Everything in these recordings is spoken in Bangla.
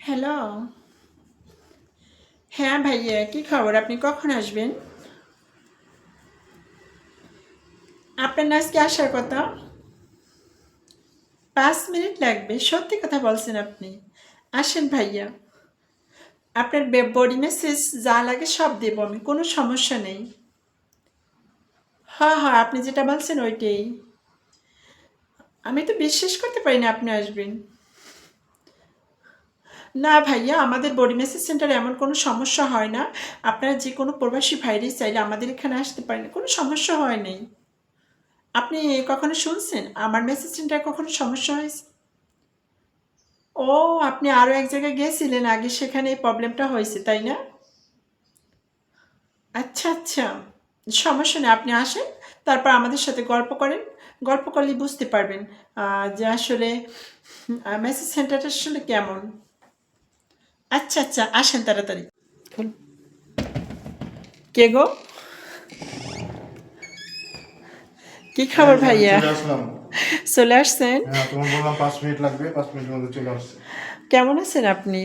হ্যালো হ্যাঁ ভাইয়া, কি খবর? আপনি কখন আসবেন? আপনার আজকে আসার কথা? পাঁচ মিনিট লাগবে, সত্যি কথা বলছেন আপনি। আসেন ভাইয়া। আপনার বডি মেসেজ যা লাগে সব দেবো আমি, কোনো সমস্যা নেই। হ্যাঁ হ্যাঁ আপনি যেটা বলছেন ওইটাই। আমি তো বিশ্বাস করতে পারি না আপনি আসবেন। না ভাইয়া, আমাদের বডি মেসেজ সেন্টারে এমন কোনো সমস্যা হয় না। আপনারা যে কোনো প্রবাসী ভাইরাস চাইলে আমাদের এখানে আসতে পারেন, কোনো সমস্যা হয় নাই। আপনি কখনো শুনছেন? আমার মেসেজ সেন্টারে কখনো সমস্যা হয়েছে? ও, আপনি আরও এক জায়গায় গিয়েছিলেন আগে সেখানে এই প্রবলেমটা হয়েছে, তাই না? আচ্ছা আচ্ছা সমস্যা নেই, আপনি আসেন, তারপর আমাদের সাথে গল্প করেন। গল্প করলেই বুঝতে পারবেন যে আসলে মেসেজ সেন্টারটা আসলে কেমন। আচ্ছা আচ্ছা আসেন তাড়াতাড়ি। কে গো? কি খবর ভাইয়া? চলে আসছেন? হ্যাঁ কেমন আছেন আপনি?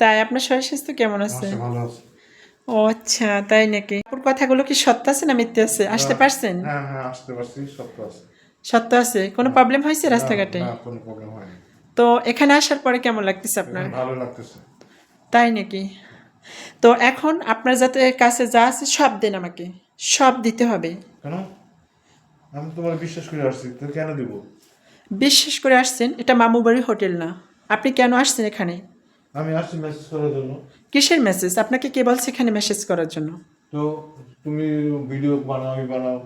তাই আপনার শরীর স্বাস্থ্য কেমন আছে? ও আচ্ছা তাই নাকি? ওর কথাগুলো কি সত্য আছে না মিথ্যে আছে? আসতে পারছেন? হ্যাঁ হ্যাঁ আসতে পারছি সব আছে। সত্য আছে? কোনো প্রবলেম হয়েছে রাস্তাঘাটে? না, কোনো প্রবলেম হয়নি। তো এখানে আসার পরে কেমন লাগতেছে আপনার? ভালো লাগতেছে। তাই নাকি? তো এখন আপনার যাতে কাছে যা আছে সব দেন আমাকে। সব দিতে হবে। কেন? আমি তোমার বিশ্বাস করে আসছি। তো কেন দিব? বিশ্বাস করে আসছেন? এটা মামু বাড়ি হোটেল না। আপনি কেন আসছেন এখানে? আমি আসছি মেসেজ করার জন্য। কিসের মেসেজ আপনাকে কে বলছে এখানে মেসেজ করার জন্য? তো তুমি ভিডিও বানাও আমি বানাও।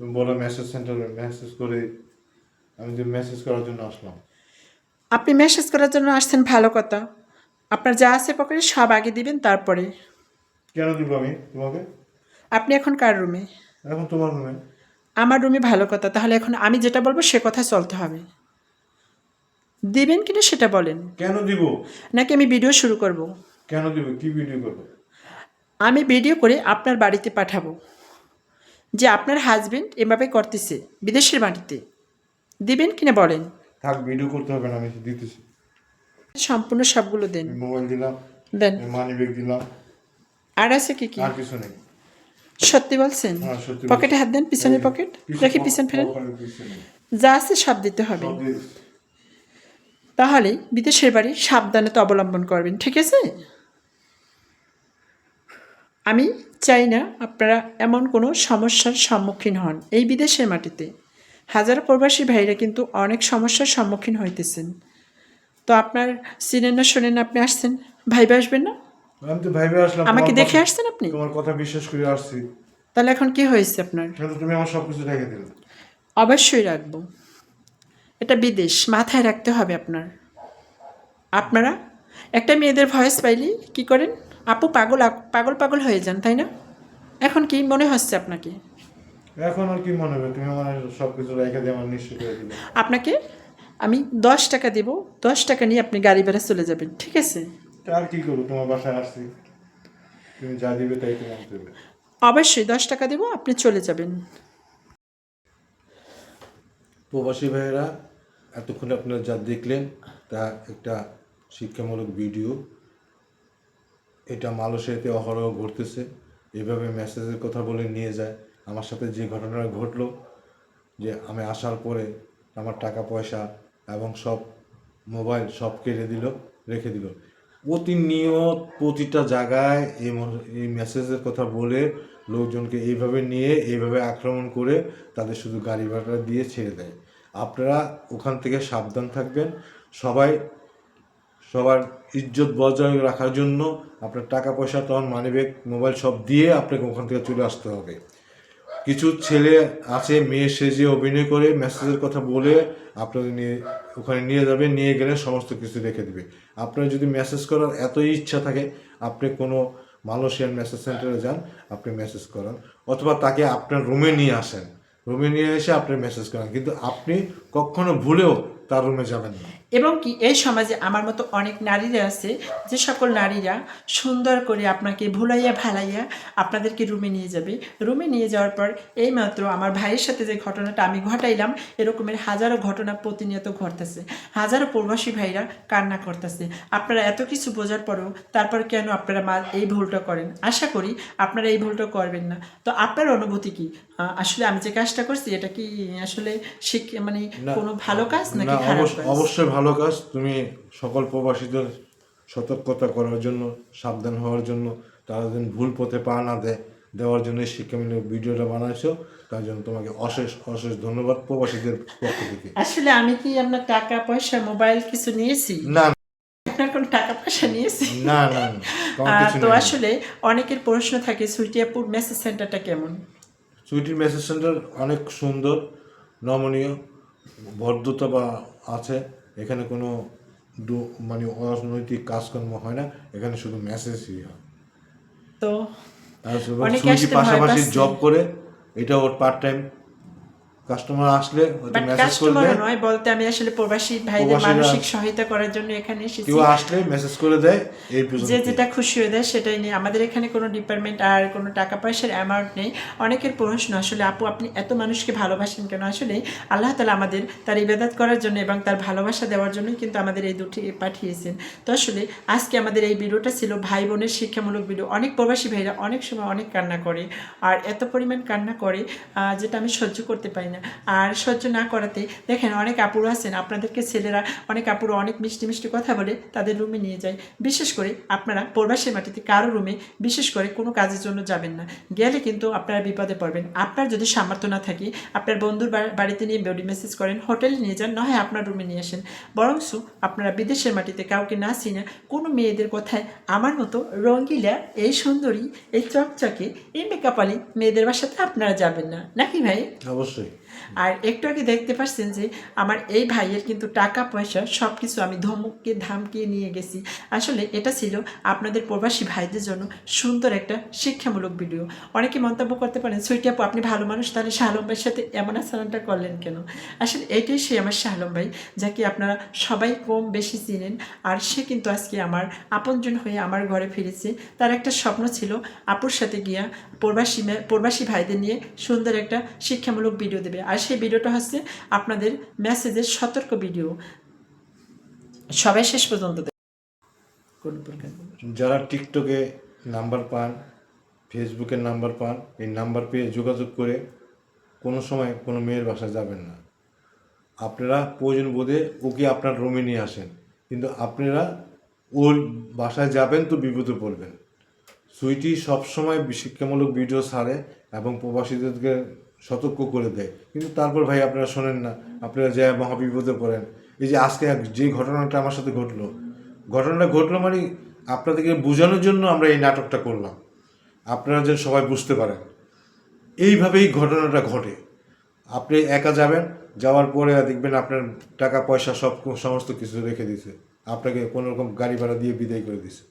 তুমি বলো মেসেজ সেন্টারে মেসেজ করে আমি যে মেসেজ করার জন্য আসলাম। আপনি মেসেজ করার জন্য আসছেন ভালো কথা। আপনার যা আছে পকেটে সব আগে দিবেন তারপরে। কেন দিব আমি তোমাকে? আপনি এখন কার রুমে এখন তোমার রুমে আমার রুমে ভালো কথা তাহলে এখন আমি যেটা বলব সে কথা চলতে হবে। দিবেন কিনা সেটা বলেন। কেন দিব? নাকি আমি ভিডিও শুরু করব। কেন দিব? কি ভিডিও করব? আমি ভিডিও করে আপনার বাড়িতে পাঠাবো। যে আপনার হাজবেন্ড এভাবে করতেছে বিদেশের মাটিতে দিবেন কিনা বলেন? থাক ভিডিও করতে হবে না আমি দিতেছি। সম্পূর্ণ সবগুলো দেন। মোবাইল দিলাম দেন। মানি ব্যাগ দিলাম। আর আছে কি কি? আর কিছু নেই। সত্যি বলছেন? হ্যাঁ, পকেটে হাত দেন পিছনের পকেট রেখে পিছন ফেরেন যা আছে সব দিতে হবে। তাহলে বিদেশের বাড়ি সাবধানতা অবলম্বন করবেন ঠিক আছে? আমি চাই না আপনারা এমন কোনো সমস্যার সম্মুখীন হন এই বিদেশের মাটিতে। হাজারো প্রবাসী ভাইরা কিন্তু অনেক সমস্যার সম্মুখীন হইতেছেন। তো আপনার চিনেন না শোনেন না আপনি আসছেন? ভাইবে আসবেন না? আমি তো ভাইবে আসলাম আমাকে দেখে আসছেন আপনি? তোমার কথা বিশ্বাস করে আসছি। তাহলে এখন কি হয়েছে আপনার? তুমি আমার রেখে দিলে। অবশ্যই রাখব। এটা বিদেশ মাথায় রাখতে হবে আপনার। আপনারা? একটা মেয়েদের ভয়েস পাইলে কি করেন? আপু পাগল পাগল পাগল হয়ে যান তাই না? এখন কি মনে হচ্ছে আপনাকে? এখন আর কি মনে হবে? তুমি আমার সবকিছু রেখে দিয়ে আমার নিশ্চয় করে দিলে আপনাকে আমি দশ টাকা দেব। দশ টাকা নিয়ে আপনি গাড়ি ভাড়া চলে যাবেন ঠিক আছে? আর কি করব? তোমার বাসায় আসছি। তুমি যা দিবে তাই তোমার দেবে। অবশ্যই দশ টাকা দেব আপনি চলে যাবেন। প্রবাসী ভাইয়েরা এতক্ষণ আপনারা যা দেখলেন তা একটা শিক্ষামূলক ভিডিও। এটা মালয়েশিয়াতে অহরহ ঘটতেছে। এভাবে মেসেজের কথা বলে নিয়ে যায়। আমার সাথে যে ঘটনাটা ঘটলো, যে আমি আসার পরে আমার টাকা পয়সা এবং সব মোবাইল সব কেড়ে দিল, রেখে দিল। প্রতিনিয়ত প্রতিটা জায়গায় এই এই মেসেজের কথা বলে লোকজনকে এইভাবে নিয়ে, এইভাবে আক্রমণ করে তাদের শুধু গাড়ি ভাড়া দিয়ে ছেড়ে দেয়। আপনারা ওখান থেকে সাবধান থাকবেন। সবাই, সবার ইজ্জত বজায় রাখার জন্য আপনার টাকা পয়সা তখন মানিব্যাগ মোবাইল সব দিয়ে আপনাকে ওখান থেকে চলে আসতে হবে। কিছু ছেলে আছে, মেয়ে সেজে অভিনয় করে মেসেজের কথা বলে আপনাদের নিয়ে, ওখানে নিয়ে যাবে, নিয়ে গেলে সমস্ত কিছু রেখে দেবে। আপনার যদি মেসেজ করার এতই ইচ্ছা থাকে, আপনি কোনো মালয়েশিয়ান মেসেজ সেন্টারে যান, আপনি মেসেজ করান। অথবা তাকে আপনার রুমে নিয়ে আসেন। রুমে নিয়ে এসে আপনি মেসেজ করেন। কিন্তু আপনি কখনো ভুলেও তার রুমে যাবেন না। এবং কি এই সমাজে আমার মতো অনেক নারীরা আছে যে সকল নারীরা সুন্দর করে আপনাকে ভুলাইয়া ভালাইয়া আপনাদেরকে রুমে নিয়ে যাবে। রুমে নিয়ে যাওয়ার পর এইমাত্র আমার ভাইয়ের সাথে যে ঘটনাটা আমি ঘটাইলাম এরকমের হাজারো ঘটনা প্রতিনিয়ত ঘটতেছে। হাজারো প্রবাসী ভাইরা কান্না করতেছে। আপনারা এত কিছু বোঝার পরেও তারপর কেন আপনারা মা এই ভুলটা করেন? আশা করি আপনারা এই ভুলটা করবেন না। তো আপনার অনুভূতি কি? আসলে আমি যে কাজটা করছি এটা কি আসলে শিখ মানে কোনো ভালো কাজ না খারাপ অবশ্য- কাজ। অবশ্যই ভালো কাজ। তুমি সকল প্রবাসীদের সতর্কতা করার জন্য সাবধান হওয়ার জন্য তারা যেন ভুল পথে পা না দেয় দেওয়ার জন্য এই শিক্ষামূলক ভিডিওটা বানাইছো। তার জন্য তোমাকে অশেষ অশেষ ধন্যবাদ প্রবাসীদের পক্ষ থেকে। আসলে আমি কি আপনার টাকা পয়সা মোবাইল কিছু নিয়েছি? না আপনার কোনো টাকা পয়সা নিয়েছি? না না না, তোমার আহ, কিছু তো নেই। আসলে অনেকের প্রশ্ন থাকে সুইটিয়াপুর মেসেজ সেন্টারটা কেমন? সুইটির মেসেজ সেন্টার অনেক সুন্দর নমনীয়। ভদ্রতা বা আছে এখানে কোনো দু- মানে অরাজনৈতিক কাজকর্ম হয় না এখানে শুধু মেসেজই হয়। তো পাশাপাশি জব করে এটা ওর পার্ট টাইম কাস্টমার আসলে হয়তো মেসেজ করে কাস্টমার দেয় নয় বলতে আমি আসলে প্রবাসী ভাইদের মানসিক সহায়তা করার জন্য এখানে এসেছি। কেউ আসলে মেসেজ করে দেয় এই পর্যন্ত যে যেটা খুশি হয়ে দেয় সেটাই নিয়ে। আমাদের এখানে কোনো ডিপার্টমেন্ট আর কোনো টাকা পয়সার অ্যামাউন্ট নেই। অনেকের প্রশ্ন আসলে আপু আপনি এত মানুষকে ভালোবাসেন কেন? আসলে আল্লাহ তালা আমাদের তার ইবাদত করার জন্য এবং তার ভালোবাসা দেওয়ার জন্যই কিন্তু আমাদের এই দুটি পাঠিয়েছেন। তো আসলে আজকে আমাদের এই ভিডিওটা ছিল ভাই বোনের শিক্ষামূলক ভিডিও। অনেক প্রবাসী ভাইরা অনেক সময় অনেক কান্না করে। আর এত পরিমাণ কান্না করে যেটা আমি সহ্য করতে পারি না। আর সহ্য না করাতে দেখেন অনেক আপুরো আছেন, আপনাদেরকে ছেলেরা অনেক আপুরো অনেক মিষ্টি মিষ্টি কথা বলে তাদের রুমে নিয়ে যায়। বিশেষ করে আপনারা প্রবাসী মাটিতে কারও রুমে বিশেষ করে কোনো কাজের জন্য যাবেন না। গেলে কিন্তু আপনারা বিপদে পড়বেন। আপনার যদি সামর্থ্য না থাকে, আপনার বন্ধুর বাড়িতে নিয়ে বডি মেসেজ করেন হোটেলে নিয়ে যান নয় আপনার রুমে নিয়ে আসেন। বরংস আপনারা বিদেশের মাটিতে কাউকে না চিনে, কোনো মেয়েদের কথায় আমার মতো রঙ্গিলা, এই সুন্দরী, এই চকচকে, এই মেকআপালি মেয়েদের বাসাতে আপনারা যাবেন না। নাকি ভাই? অবশ্যই। আর একটু আগে দেখতে পাচ্ছেন যে আমার এই ভাইয়ের কিন্তু টাকা পয়সা সব কিছু আমি ধমককে ধামকিয়ে নিয়ে গেছি। আসলে এটা ছিল আপনাদের প্রবাসী ভাইদের জন্য সুন্দর একটা শিক্ষামূলক ভিডিও অনেকে মন্তব্য করতে পারেন সুইটি আপু, আপনি ভালো মানুষ, তাহলে শাহলম ভাইয়ের সাথে এমন আচরণটা করলেন কেন? আসলে এইটাই সে আমার শাহলম ভাই, যাকে আপনারা সবাই কম বেশি চিনেন। আর সে কিন্তু আজকে আমার আপনজন হয়ে আমার ঘরে ফিরেছে। তার একটা স্বপ্ন ছিল আপুর সাথে গিয়া প্রবাসী প্রবাসী ভাইদের নিয়ে সুন্দর একটা শিক্ষামূলক ভিডিও দেবে। আর সেই ভিডিওটা হচ্ছে আপনাদের মেসেজের সতর্ক ভিডিও। সবাই শেষ পর্যন্ত? যারা টিকটকে নাম্বার পান ফেসবুকের নাম্বার পান এই নাম্বার পেয়ে যোগাযোগ করে কোনো সময় কোনো মেয়ের বাসায় যাবেন না। আপনারা প্রয়োজন বোধে ওকে আপনার রুমে নিয়ে আসেন। কিন্তু আপনারা ওর বাসায় যাবেন তো বিপদে পড়বেন। সুইটি সবসময় শিক্ষামূলক ভিডিও ছাড়ে এবং প্রবাসীদেরকে সতর্ক করে দেয়। কিন্তু তারপর ভাই আপনারা শোনেন না, আপনারা যে মহাবিপদে পড়েন। এই যে আজকে যে ঘটনাটা আমার সাথে ঘটলো, ঘটনাটা ঘটলো মানে আপনাদেরকে বোঝানোর জন্য আমরা এই নাটকটা করলাম। আপনারা যেন সবাই বুঝতে পারেন। এইভাবেই ঘটনাটা ঘটে। আপনি একা যাবেন, যাওয়ার পরে দেখবেন আপনার টাকা, পয়সা সব সমস্ত কিছু রেখে দিছে আপনাকে কোনো রকম গাড়ি ভাড়া দিয়ে বিদায় করে দিছে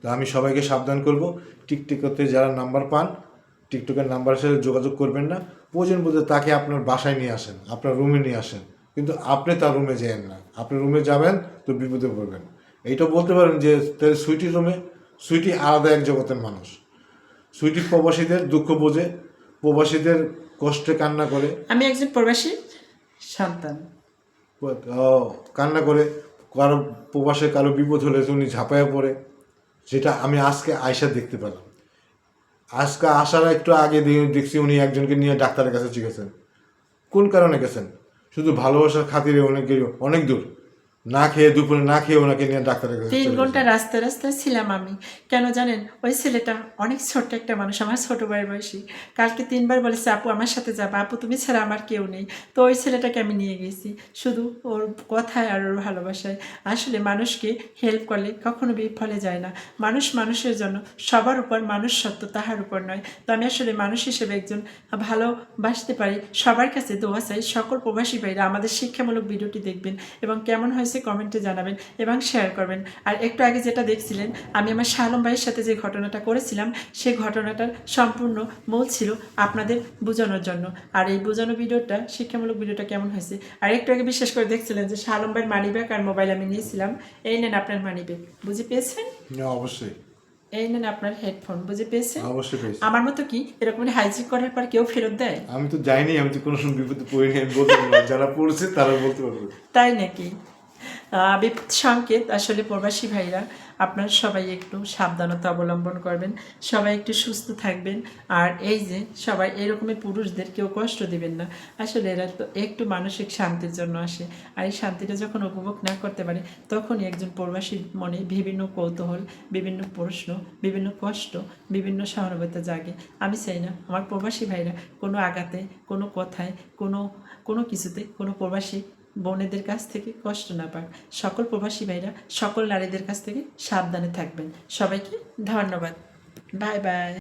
তো আমি সবাইকে সাবধান করব। টিকটকতে যারা নাম্বার পান টিকটকের নাম্বারের সাথে যোগাযোগ করবেন না। প্রয়োজন বলতে তাকে আপনার বাসায় নিয়ে আসেন আপনার রুমে নিয়ে আসেন। কিন্তু আপনি তার রুমে যেয়েন না। আপনি রুমে যাবেন তো বিপদে পড়বেন। এইটা বলতে পারেন যে তাহলে সুইটির রুমে সুইটি আলাদা এক জগতের মানুষ। সুইটি প্রবাসীদের দুঃখ বোঝে প্রবাসীদের কষ্টে কান্না করে। আমি একজন প্রবাসী সন্তান। কান্না করে কারও প্রবাসে কারও বিপদ হলে উনি ঝাঁপায়া পড়ে। যেটা আমি আজকে আয়সা দেখতে পেলাম। আজকে আসার একটু আগে দেখছি উনি একজনকে নিয়ে ডাক্তারের কাছে গেছেন কোন কারণে গেছেন? শুধু ভালোবাসার খাতিরে অনেক অনেক দূর। না খেয়ে দুপুরে না খেয়ে ওনাকে নিয়ে ডাক্তারের কাছে তিন ঘণ্টা গেছেন। রাস্তায় রাস্তায় ছিলাম আমি। কেন জানেন? ওই ছেলেটা অনেক ছোট্ট একটা মানুষ আমার ছোট ভাইয়ের বয়সী। কালকে তিনবার বলেছে আপু আমার সাথে যাবা। আপু তুমি ছাড়া আমার কেউ নেই। তো ওই ছেলেটাকে আমি নিয়ে গেছি। শুধু ওর কথায় আর ওর ভালোবাসায়। আসলে মানুষকে হেল্প করলে কখনো বিফলে যায় না। মানুষ মানুষের জন্য সবার উপর মানুষ সত্য তাহার উপর নয়। তো আমি আসলে মানুষ হিসেবে একজন ভালোবাসতে পারি। সবার কাছে দোয়া চাই। সকল প্রবাসী ভাইরা আমাদের শিক্ষামূলক ভিডিওটি দেখবেন এবং কেমন হয়েছে কমেন্টে জানাবেন এবং শেয়ার করবেন। আর একটু আগে যেটা দেখছিলেন আমি আমার শালম ভাইয়ের সাথে যে ঘটনাটা করেছিলাম সেই ঘটনাটার সম্পূর্ণ মূল ছিল আপনাদের বোঝানোর জন্য। আর এই বোঝানো ভিডিওটা শিক্ষামূলক ভিডিওটা কেমন হয়েছে? আর একটু আগে বিশেষ করে দেখছিলেন যে শালম ভাইয়ের মানি ব্যাগ আর মোবাইল আমি নিয়েছিলাম। এই নেন আপনার মানি ব্যাগ বুঝে পেয়েছেন? অবশ্যই। এই নেন আপনার হেডফোন বুঝে পেয়েছেন? অবশ্যই পেয়েছি। আমার মতো কি এরকম হাইজিক করার পর কেউ ফেরত দেয়? আমি তো যাইনি আমি তো কোনো সময় বিপদে পড়িনি আমি বলতে যারা পড়ছে তারা বলতে পারবে। তাই নাকি? বিপদ সংকেত আসলে প্রবাসী ভাইরা, আপনারা সবাই একটু সাবধানতা অবলম্বন করবেন, সবাই একটু সুস্থ থাকবেন, আর এই যে সবাই এরকমের পুরুষদের কেউ কষ্ট দিবেন না। আসলে এরা তো একটু মানসিক শান্তির জন্য আসে, আর এই শান্তিটা যখন উপভোগ না করতে পারে, তখনই একজন প্রবাসীর মনে বিভিন্ন কৌতূহল, বিভিন্ন প্রশ্ন, বিভিন্ন কষ্ট, বিভিন্ন সহানুভূতি জাগে। আমি চাই না আমার প্রবাসী ভাইরা কোনো আঘাতে, কোনো কথায়, কোনো কোনো কিছুতে কোনো প্রবাসী বোনেদের কাছ থেকে কষ্ট না পাক। সকল প্রবাসী ভাইরা, সকল নারীদের কাছ থেকে সাবধানে থাকবেন। সবাইকে ধন্যবাদ। Bye bye.